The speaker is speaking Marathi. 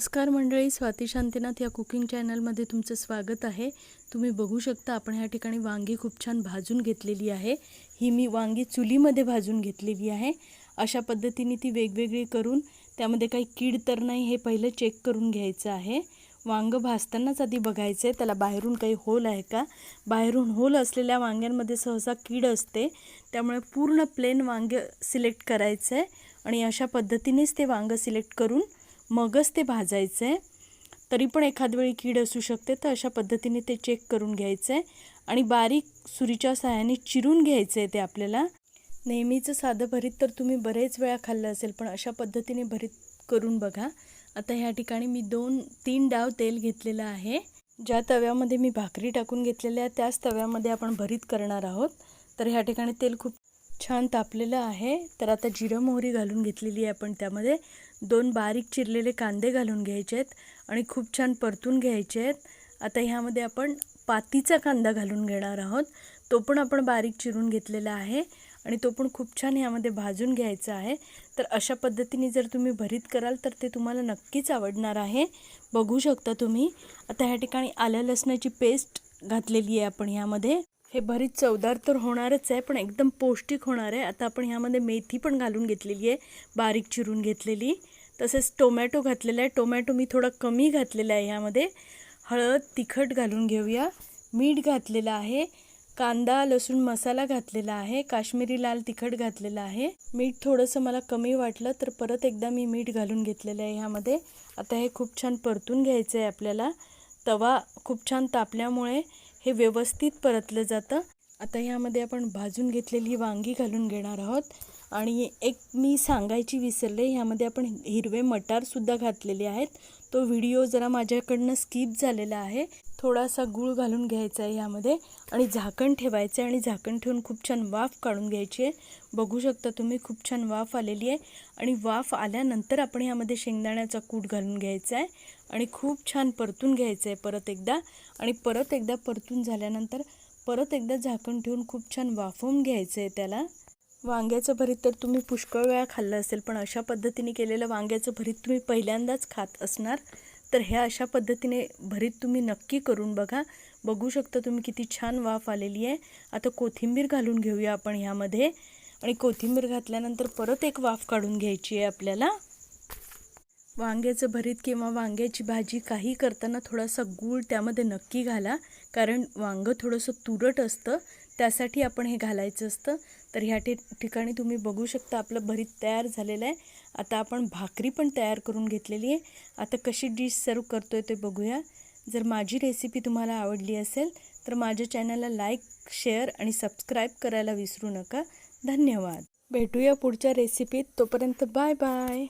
नमस्कार मंडळी स्वाती शांतीनाथ या कुकिंग चॅनलमध्ये तुमचं स्वागत आहे. तुम्ही बघू शकता आपण ह्या ठिकाणी वांगी खूप छान भाजून घेतलेली आहे. ही मी वांगी चुलीमध्ये भाजून घेतलेली आहे. अशा पद्धतीने ती वेगवेगळी करून त्यामध्ये काही कीड तर नाही हे पहिलं चेक करून घ्यायचं आहे. वांगं भाजतानाच आधी बघायचं आहे त्याला बाहेरून काही होल आहे का? बाहेरून होल असलेल्या वांग्यांमध्ये सहसा कीड असते त्यामुळे पूर्ण प्लेन वांगे सिलेक्ट करायचं आहे आणि अशा पद्धतीनेच ते वांगं सिलेक्ट करून मगच ते भाजायचं आहे तरी पण एखाद वेळी कीड असू शकते तर अशा पद्धतीने ते चेक करून घ्यायचं आहे आणि बारीक सुरीच्या सहाय्याने चिरून घ्यायचं आहे ते आपल्याला. नेहमीचं साधं भरीत तर तुम्ही बरेच वेळा खाल्लं असेल पण अशा पद्धतीने भरीत करून बघा. आता ह्या ठिकाणी मी दोन तीन डाव तेल घेतलेलं आहे. ज्या तव्यामध्ये मी भाकरी टाकून घेतलेल्या आहे त्याच तव्यामध्ये आपण भरीत करणार आहोत. तर ह्या ठिकाणी तेल खूप छान तापलेलं आहे. तर आता जिरं मोहरी घालून घेतलेली आहे आपण त्यामध्ये. दोन बारीक चिरलेले कांदे घालून घ्यायचे आहेत आणि खूप छान परतून घ्यायचे आहेत. आता ह्यामध्ये आपण पातीचा कांदा घालून घेणार आहोत. तो पण आपण बारीक चिरून घेतलेला आहे आणि तो पण खूप छान ह्यामध्ये भाजून घ्यायचा आहे. तर अशा पद्धतीने जर तुम्ही भरीत कराल तर ते तुम्हाला नक्कीच आवडणार आहे. बघू शकता तुम्ही. आता ह्या ठिकाणी आल्या लसणाची पेस्ट घातलेली आहे आपण ह्यामध्ये. हे भरीत चवदार तर होणारच आहे पण एकदम पौष्टिक होणार आहे. आता आपण ह्यामध्ये मेथी पण घालून घेतलेली आहे बारीक चिरून घेतलेली. तसेच टोमॅटो घातलेला आहे. टोमॅटो मी थोडा कमी घातलेला आहे ह्यामध्ये. हळद तिखट घालून घेऊया. मीठ घातलेलं आहे. कांदा लसूण मसाला घातलेला आहे. काश्मीरी लाल तिखट घातलेलं आहे. मीठ थोडंसं मला कमी वाटलं तर परत एकदा मी मीठ घालून घेतलेलं आहे ह्यामध्ये. आता हे खूप छान परतून घ्यायचं आहे आपल्याला. तवा खूप छान तापल्यामुळे हे व्यवस्थित परतलं जातं. आता ह्यामध्ये आपण भाजून घेतलेली वांगी घालून घेणार आहोत. आणि एक मी सांगायची विसरले ह्यामध्ये आपण हिरवे मटारसुद्धा घातलेले आहेत. तो व्हिडिओ जरा माझ्याकडनं स्किप झालेला आहे. थोडासा गूळ घालून घ्यायचा आहे ह्यामध्ये आणि झाकण ठेवायचं आहे आणि झाकण ठेवून खूप छान वाफ काढून घ्यायची आहे. बघू शकता तुम्ही खूप छान वाफ आलेली आहे. आणि वाफ आल्यानंतर आपण ह्यामध्ये शेंगदाण्याचा कूट घालून घ्यायचा आहे आणि खूप छान परतून घ्यायचं आहे परत एकदा. आणि परत एकदा परतून झाल्यानंतर परत एकदा झाकण ठेवून खूप छान वाफवून घ्यायचं आहे त्याला. वांग्याचं भरीत तर तुम्ही पुष्कळ वेळा खाल्लं असेल पण अशा पद्धतीने केलेलं वांग्याचं भरीत तुम्ही पहिल्यांदाच खात असणार. तर ह्या अशा पद्धतीने भरीत तुम्ही नक्की करून बघा. बघू शकता तुम्ही किती छान वाफ आलेली आहे. आता कोथिंबीर घालून घेऊया आपण ह्यामध्ये. आणि कोथिंबीर घातल्यानंतर परत एक वाफ काढून घ्यायची आहे आपल्याला. वांग्याचं भरीत किंवा वांग्याची भाजी काही करताना थोडासा गूळ त्यामध्ये नक्की घाला. कारण वांगं थोडंसं तुरट असतं. त्यासाठी आपण हे घालायचं असतं. तर ह्या ठि ठिकाणी तुम्ही बघू शकता आपलं भरीत तयार झालेलं आहे. आता आपण भाकरी पण तयार करून घेतलेली आहे. आता कशी डिश सर्व करतो आहे ते बघूया. जर माझी रेसिपी तुम्हाला आवडली असेल तर माझ्या चॅनलला लाईक शेअर आणि सबस्क्राईब करायला विसरू नका. धन्यवाद. भेटूया पुढच्या रेसिपीत. तोपर्यंत बाय बाय.